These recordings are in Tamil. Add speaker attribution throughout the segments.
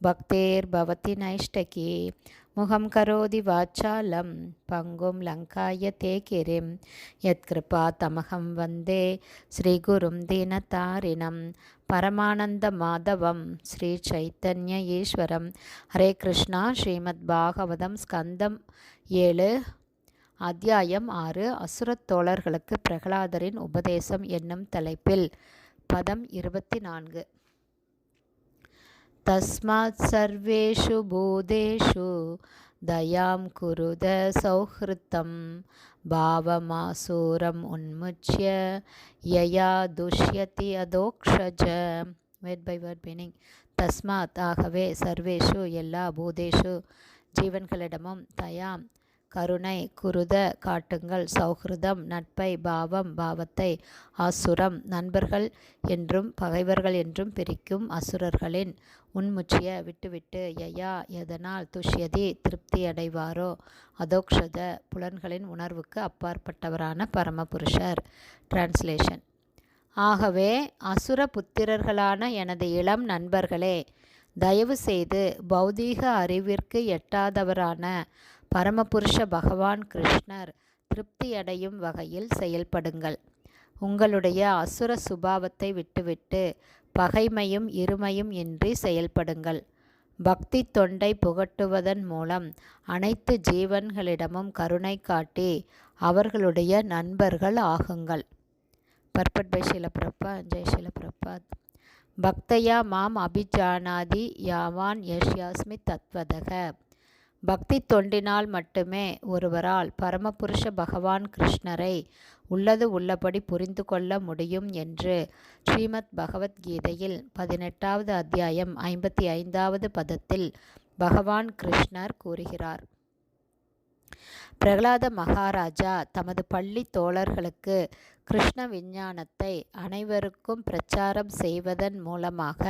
Speaker 1: भक्तिर्भवति नैष्टकी मुखं करोति वाचालं पङ्गुं लङ्काय ते गिरिं यत्कृपा तमहं वन्दे श्रीगुरुं दीनतारिणं परमानन्दमाधवं श्रीचैतन्य ஈஸ்வரம் ஹரே கிருஷ்ணா ஸ்ரீமத் பாகவதம் ஸ்கந்தம் ஏழு அத்தியாயம் ஆறு அசுரத் தோழர்களுக்கு பிரகலாதரின் உபதேசம் என்னும் தலைப்பில் பதம் இருபத்தி நான்கு तस्मात् सर्वेषु भूतेषु दयां कुरुद सौहृतं भावमासूरम् उन्मुच्य यया दुष्यति Adhokshaja word by word meaning தஸ்மாத் ஆகவே சர்வேஷு எல்லா பூதேஷு ஜீவன்களிடமும் தயாம் கருணை குருத காட்டுங்கள். சௌஹிருதம் நட்பை பாவம் பாவத்தை அசுரம் நண்பர்கள் என்றும் பகைவர்கள் என்றும் பிரிக்கும் அசுரர்களின் உன்முச்சிய விட்டுவிட்டு யயா எதனால் துஷ்யதி திருப்தி அடைவாரோ? அதோக்ஷத புலன்களின் உணர்வுக்கு அப்பாற்பட்டவரான பரமபுருஷர். டிரான்ஸ்லேஷன் ஆகவே அசுர புத்திரர்களான எனது இளம் நண்பர்களே தயவு செய்து பௌதீக அறிவிற்கு எட்டாதவரான பரமபுருஷ பகவான் கிருஷ்ணர் திருப்தியடையும் வகையில் செயல்படுங்கள். உங்களுடைய அசுர சுபாவத்தை விட்டுவிட்டு பகைமையும் இருமையும் இன்றி செயல்படுங்கள். பக்தி தொண்டை புகட்டுவதன் மூலம் அனைத்து ஜீவன்களிடமும் கருணை காட்டி அவர்களுடைய நண்பர்கள் ஆகுங்கள். பர்பட் பை ஷிலபிரப்பா ஜெய் ஷிலபிரபாத் பக்தையா மாம் அபிஜானாதி யாவான் யஷ்யாஸ்மி தத்வதக. பக்தி தொண்டினால் மட்டுமே ஒருவரால் பரமபுருஷ பகவான் கிருஷ்ணரை உள்ளது உள்ளபடி புரிந்து கொள்ள முடியும் என்று ஸ்ரீமத் பகவத்கீதையில் பதினெட்டாவது அத்தியாயம் ஐம்பத்தி ஐந்தாவது பதத்தில் பகவான் கிருஷ்ணர் கூறுகிறார். பிரகலாத மகாராஜா தமது பள்ளி தோழர்களுக்கு கிருஷ்ண விஞ்ஞானத்தை அனைவருக்கும் பிரச்சாரம் செய்வதன் மூலமாக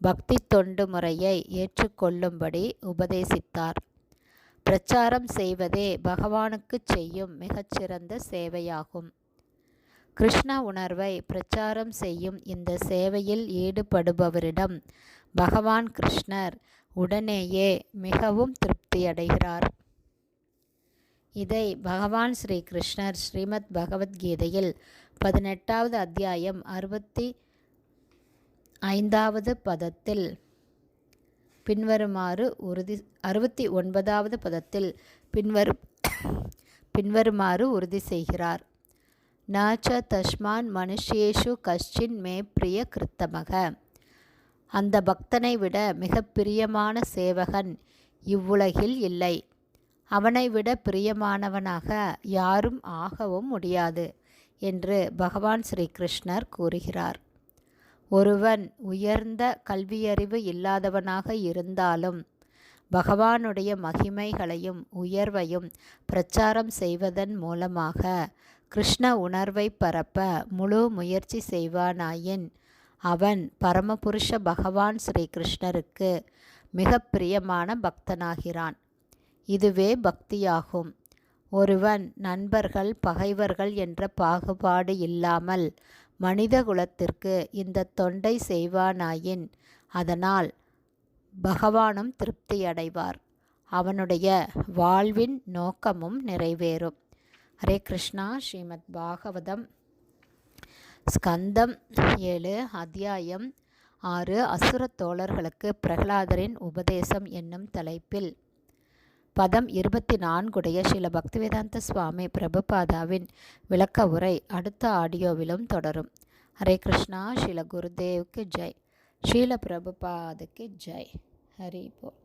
Speaker 1: பக்தி தொண்டு முறையை ஏற்றுக்கொள்ளும்படி உபதேசித்தார். பிரச்சாரம் செய்வதே பகவானுக்கு செய்யும் மிகச்சிறந்த சேவையாகும். கிருஷ்ண உணர்வை பிரச்சாரம் செய்யும் இந்த சேவையில் ஈடுபடுபவரிடம் பகவான் கிருஷ்ணர் உடனேயே மிகவும் திருப்தியடைகிறார். இதை பகவான் ஸ்ரீ கிருஷ்ணர் ஸ்ரீமத் பகவத்கீதையில் பதினெட்டாவது அத்தியாயம் அறுபத்தி ஐந்தாவது பதத்தில் பின்வருமாறு உறுதி அறுபத்தி ஒன்பதாவது பதத்தில் பின்வரும் பின்வருமாறு உறுதி செய்கிறார். நாச்ச தஸ்மான் மனுஷேஷு கஷ்டின் மே பிரிய கிருத்தமக. அந்த பக்தனை விட மிக பிரியமான சேவகன் இவ்வுலகில் இல்லை. அவனை விட பிரியமானவனாக யாரும் ஆகவும் முடியாது என்று பகவான் ஸ்ரீகிருஷ்ணர் கூறுகிறார். ஒருவன் உயர்ந்த கல்வியறிவு இல்லாதவனாக இருந்தாலும் பகவானுடைய மகிமைகளையும் உயர்வையும் பிரச்சாரம் செய்வதன் மூலமாக கிருஷ்ண உணர்வை பரப்ப முழு முயற்சி செய்வானாயின் அவன் பரமபுருஷ பகவான் ஸ்ரீ கிருஷ்ணருக்கு மிக பிரியமான பக்தனாகிறான். இதுவே பக்தியாகும். ஒருவன் நண்பர்கள் பகைவர்கள் என்ற பாகுபாடு இல்லாமல் மனித குலத்திற்கு இந்த தொண்டை செய்வானாயின்? அதனால் பகவானும் திருப்தியடைவார். அவனுடைய வாழ்வின் நோக்கமும் நிறைவேறும். ஹரே கிருஷ்ணா. ஸ்ரீமத் பாகவதம் ஸ்கந்தம் ஏழு அத்தியாயம் ஆறு. அசுர தோழர்களுக்கு பிரகலாதரின் உபதேசம் என்னும் தலைப்பில் பதம் இருபத்தி நான்குடைய ஸ்ரீல பக்திவேதாந்த சுவாமி பிரபுபாதாவின் விளக்க உரை அடுத்த ஆடியோவிலும் தொடரும். ஹரே கிருஷ்ணா ஸ்ரீல குருதேவுக்கு ஜெய். ஸ்ரீல பிரபுபாதுக்கு ஜெய். ஹரி போல்.